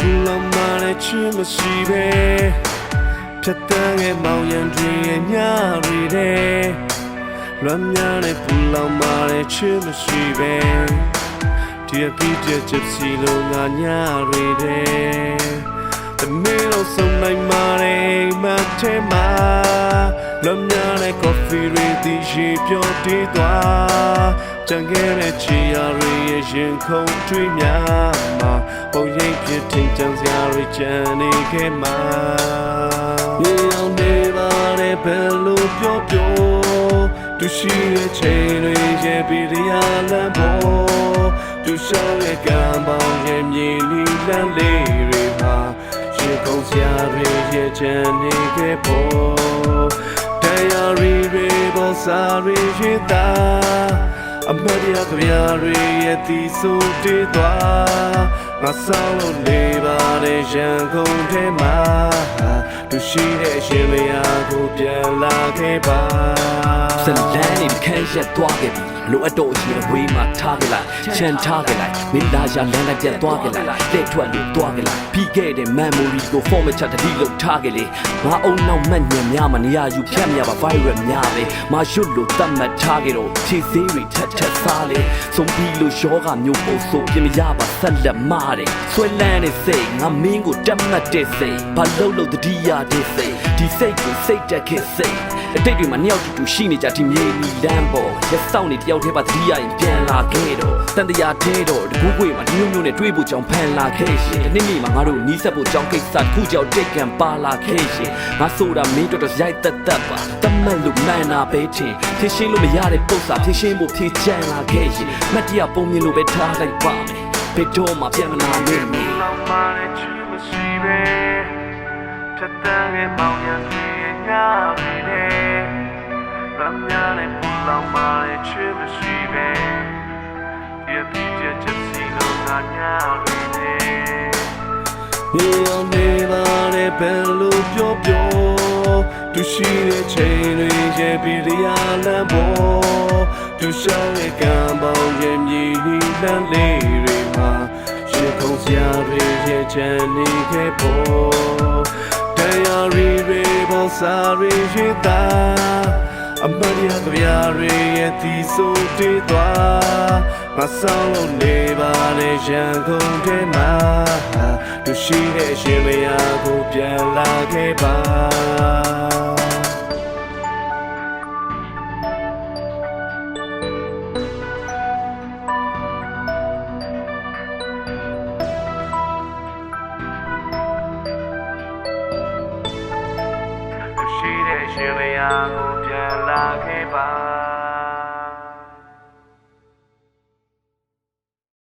လူရဲ့ပူလောင်မာတဲ့ချစ်မရှိပဲထက်တန်းရဲ့မောင်ရန်တွေရဲ့ညတွေတဲ့လွမ်းများတဲ့ပူလောင်မာတဲ့ချစ်မရှိပဲဒီအပြည့်တဲ့ချစ်စီလုံးငါညတွေတဲ့တမီးလို့ဆုံးနိုင်မာတဲ့မတ်ထဲမှာလွမ်းများတဲ့ coffee တွေဒီရှိပြောတည်သွားကြံခဲ့တဲ့ချီယာတွေရဲ့ရင်ခုန်ထွေးများ ကြံနေခဲ့မှာမြေအောင်နေပါတဲ့ဘယ်လိုပြောပြောသူရှိတဲ့ချိန်တွေရဲ့ပြည်ရလမ်းပေါ်သူရှောင်းရဲ့ကံပေါင်းရဲ့မြေလီလမ်းလေးတွေမှာရေကုန်စရာတွေရဲ့ချမ်းနေခဲ့ပေါ်တရားရီတွေပေါ်စာရီရှိတာ အမရကဗျာတွေရဲ့တီဆိုတေးသွားငါဆောင်လို့နေပါတဲ့ရန်ကုန်ထဲမှာသူရှိတဲ့အရှင်မယားကိုပြန်လာခဲ့ပါဇလန်းနေခန်းရက်သွားခဲ့ပြီလိုအပ်တော့အချင်းဝေးမှာထားခဲ့လိုက်ချန်ထားခဲ့လိုက်မင်းသားရလမ်းလိုက်ပြတ်သွားခဲ့လိုက်လက်ထွက်လို့သွားခဲ့လိုက်ပြီးခဲ့တဲ့ memory ကို format ချတတိလို့ထားခဲ့လေငါအုံနောက်မှတ်ညံများမနေရယူဖြတ်မြပါ virus များလေမရွတ်လို့တတ်မှတ်ထားခဲ့တော့ဖြည့်သေးတွေထက်ထက်စားလေဆုံးပြီးလို့ယောဂမျိုးပုံဆိုပြင်မရပါဆက်လက်မားတယ်ဆွဲလန်းနေစိတ်ငါမင်းကိုတတ်မှတ်တဲ့စိတ်ဘာလို့လို့တတိယတဲ့စိတ်ဒီစိတ်ကိုစိတ်တက်ခဲ့စိတ် အတိတ်တွေမှာနှစ်ယောက်တူတူရှိနေကြဒီမြေနီလမ်းပေါ်ရက်စောင့်နေတယောက်တည်းပါသတိရရင်ပြန်လာခဲ့တော့တန်တရားထဲတော့တကူးကွေမှာဒီမျိုးမျိုးနဲ့တွေးဖို့ကြောင့်ဖန်လာခဲ့ရှင်ဒီနေ့နေ့မှာငါတို့နီးစပ်ဖို့ကြောင့်ကိစ္စတစ်ခုကြောင့်တိတ်ကံပါလာခဲ့ရှင်ငါဆိုတာမင်းတို့တော့ရိုက်သက်သက်ပါတမက်လို့နိုင်နာပဲထင်ဖြစ်ရှင်းလို့မရတဲ့ပု္ပ္ပာဖြစ်ရှင်းဖို့ဖြည့်ချန်လာခဲ့ရှင်မတ်တရားပုံမြင်လို့ပဲထားလိုက်ပါမယ်ဘယ်တော့မှပြန်မလာနိုင်ဘူးလောင်မာတဲ့ချစ်မရှိပဲထက်တန်းရဲ့မောင်ရန် တွေရဲ့ညတွေနဲ့ရမ်းများတဲ့ပူလောင်မာတဲ့ချစ်မရှိပဲဒီအပြည့်တဲ့ချစ်စီလုံးငါညတွေနဲ့မြေအောင်နေပါတဲ့ဘယ်လိုပြောပြောသူရှိတဲ့ချိန်တွေရဲ့ပြည်ရလမ်းပေါ်သူရှောင်းရဲ့ကံပေါင်းရဲ့မြေလမ်းလေးတွေမှာရေကုန်စရာတွေရဲ့ချမ်းနေခဲ့ပေါ်တရားရီ တွေပေါ်စာရီရှိတာအမရကဗျာတွေရဲ့တီဆိုတေးသွားမဆောင်လို့နေပါနဲ့ရန်ကုန်ထဲမှာသူရှိတဲ့ရှင်မယားကိုပြန်လာခဲ့ပါ ရှိတဲ့ရှင်မယားကိုပြန်လာခဲ့ပါ